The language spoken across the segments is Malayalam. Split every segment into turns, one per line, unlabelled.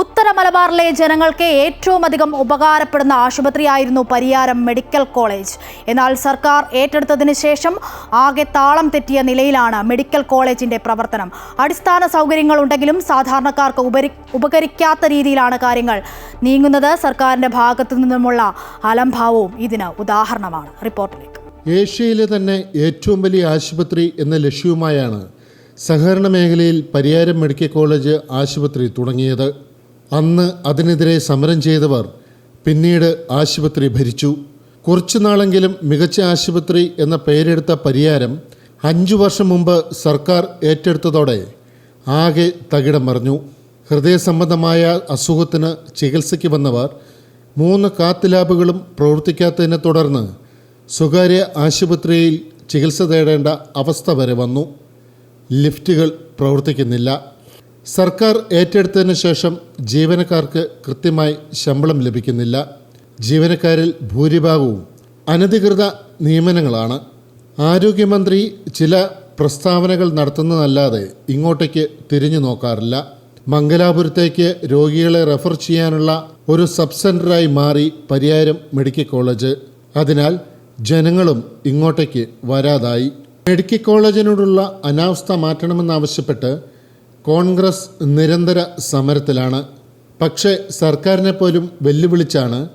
ഉത്തര മലബാറിലെ ജനങ്ങൾക്ക് ഏറ്റവും അധികം ഉപകാരപ്പെടുന്ന ആശുപത്രിയായിരുന്നു പരിയാരം മെഡിക്കൽ കോളേജ്. എന്നാൽ സർക്കാർ ഏറ്റെടുത്തതിന് ശേഷം ആകെ താളം തെറ്റിയ നിലയിലാണ് മെഡിക്കൽ കോളേജിന്റെ പ്രവർത്തനം. അടിസ്ഥാന സൗകര്യങ്ങൾ ഉണ്ടെങ്കിലും സാധാരണക്കാർക്ക് ഉപരി ഉപകരിക്കാത്ത രീതിയിലാണ് കാര്യങ്ങൾ. നീങ്ങുന്നത് സർക്കാരിന്റെ ഭാഗത്തു നിന്നുമുള്ള അലംഭാവവും ഇതിന് ഉദാഹരണമാണ്. റിപ്പോർട്ടിലേക്ക്.
ഏഷ്യയിലെ തന്നെ ഏറ്റവും വലിയ ആശുപത്രി എന്ന ലക്ഷ്യവുമായാണ് സഹകരണ മേഖലയിൽ പരിയാരം മെഡിക്കൽ കോളേജ് ആശുപത്രി തുടങ്ങിയത്. അന്ന് അതിനെതിരെ സമരം ചെയ്തവർ പിന്നീട് ആശുപത്രി ഭരിച്ചു. കുറച്ചു നാളെങ്കിലും മികച്ച ആശുപത്രി എന്ന പേരെടുത്ത പരിയാരം അഞ്ചു വർഷം മുമ്പ് സർക്കാർ ഏറ്റെടുത്തതോടെ ആകെ തകിടം മറിഞ്ഞു. ഹൃദയ സംബന്ധമായ അസുഖത്തിന് ചികിത്സയ്ക്ക് വന്നവർ മൂന്ന് കാത്ത് ലാബുകളും പ്രവർത്തിക്കാത്തതിനെ തുടർന്ന് സ്വകാര്യ ആശുപത്രിയിൽ ചികിത്സ തേടേണ്ട അവസ്ഥ വരെ വന്നു. ലിഫ്റ്റുകൾ പ്രവർത്തിക്കുന്നില്ല. സർക്കാർ ഏറ്റെടുത്തതിന് ശേഷം ജീവനക്കാർക്ക് കൃത്യമായി ശമ്പളം ലഭിക്കുന്നില്ല. ജീവനക്കാരിൽ ഭൂരിഭാഗവും അനധികൃത നിയമനങ്ങളാണ്. ആരോഗ്യമന്ത്രി ചില പ്രസ്താവനകൾ നടത്തുന്നതല്ലാതെ ഇങ്ങോട്ടേക്ക് തിരിഞ്ഞു നോക്കാറില്ല. മംഗലാപുരത്തേക്ക് രോഗികളെ റെഫർ ചെയ്യാനുള്ള ഒരു സബ് സെന്ററായി മാറി പരിയാരം മെഡിക്കൽ കോളേജ്. അതിനാൽ ജനങ്ങളും ഇങ്ങോട്ടേക്ക് വരാതായി. മെഡിക്കൽ കോളേജിനോടുള്ള അനാവസ്ഥ മാറ്റണമെന്നാവശ്യപ്പെട്ട് കോൺഗ്രസ് നിരന്തര സമരത്തിലാണ്. പക്ഷേ സർക്കാരിനെ പോലും വെല്ലുവിളിച്ചാണ്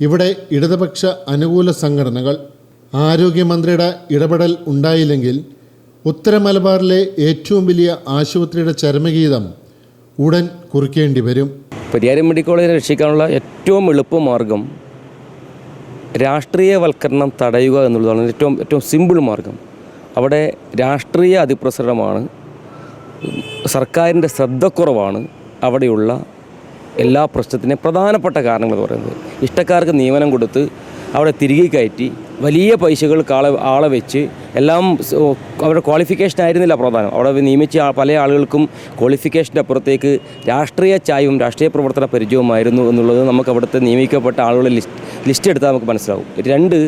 ഇവിടെ ഇടതുപക്ഷ അനുകൂല സംഘടനകൾ. ആരോഗ്യമന്ത്രിയുടെ ഇടപെടൽ ഉണ്ടായില്ലെങ്കിൽ ഉത്തര മലബാറിലെ ഏറ്റവും വലിയ ആശുപത്രിയുടെ ചരമഗീതം ഉടൻ കുറിക്കേണ്ടി വരും.
പരിയാരം മെഡിക്കൽ കോളേജിനെ രക്ഷിക്കാനുള്ള ഏറ്റവും എളുപ്പമാർഗം രാഷ്ട്രീയവൽക്കരണം തടയുക എന്നുള്ളതാണ്. ഏറ്റവും ഏറ്റവും സിമ്പിൾ മാർഗം. അവിടെ രാഷ്ട്രീയ അതിപ്രസരമാണ് സർക്കാരിന്റെ ശ്രദ്ധക്കുറവാണ് അവിടെയുള്ള എല്ലാ പ്രശ്നത്തിന്റെ പ്രധാനപ്പെട്ട കാരണങ്ങൾ എന്ന് പറയുന്നത്. ഇഷ്ടക്കാർക്ക് നിയമനം കൊടുത്ത് അവിടെ തിരികെ കയറ്റി വലിയ പൈസകൾ ആളെ ആളെ വെച്ച് എല്ലാം അവരുടെ ക്വാളിഫിക്കേഷൻ ആയിരുന്നില്ല പ്രധാനം. അവിടെ നിയമിച്ച പല ആളുകൾക്കും ക്വാളിഫിക്കേഷന്റെ അപ്പുറത്തേക്ക് രാഷ്ട്രീയ ചായവും രാഷ്ട്രീയ പ്രവർത്തന പരിചയവുമായിരുന്നു എന്നുള്ളത് നമുക്ക് അവിടുത്തെ നിയമിക്കപ്പെട്ട ആളുകളെ ലിസ്റ്റ് ലിസ്റ്റ് എടുത്താൽ നമുക്ക് മനസ്സിലാവും. രണ്ട്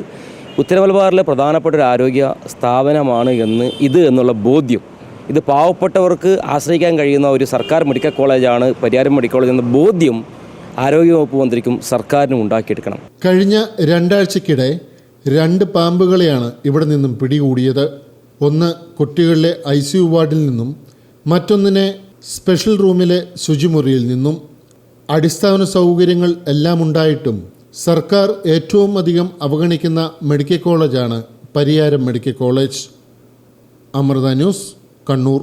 ഉത്തര മലബാറിലെ പ്രധാനപ്പെട്ട ഒരു ആരോഗ്യ സ്ഥാപനമാണ് എന്ന് ഇത് എന്നുള്ള ബോധ്യം ഇത് പാവപ്പെട്ടവർക്ക് ആശ്രയിക്കാൻ കഴിയുന്ന ഒരു സർക്കാർ മെഡിക്കൽ കോളേജാണ്. പരിയാരം മെഡിക്കൽ കോളേജ് എന്ന ബോധ്യം ആരോഗ്യവകുപ്പ് മന്ത്രിക്കും സർക്കാരിനും ഉണ്ടാക്കിയെടുക്കണം.
കഴിഞ്ഞ രണ്ടാഴ്ചക്കിടെ രണ്ട് പാമ്പുകളെയാണ് ഇവിടെ നിന്നും പിടികൂടിയത്. ഒന്ന് കുട്ടികളിലെ ഐ സി യു വാർഡിൽ നിന്നും മറ്റൊന്നിനെ സ്പെഷ്യൽ റൂമിലെ ശുചിമുറിയിൽ നിന്നും. അടിസ്ഥാന സൗകര്യങ്ങൾ എല്ലാം ഉണ്ടായിട്ടും സർക്കാർ ഏറ്റവും അധികം അവഗണിക്കുന്ന മെഡിക്കൽ കോളേജാണ് Pariyaram medical college. Amrita news. Kannur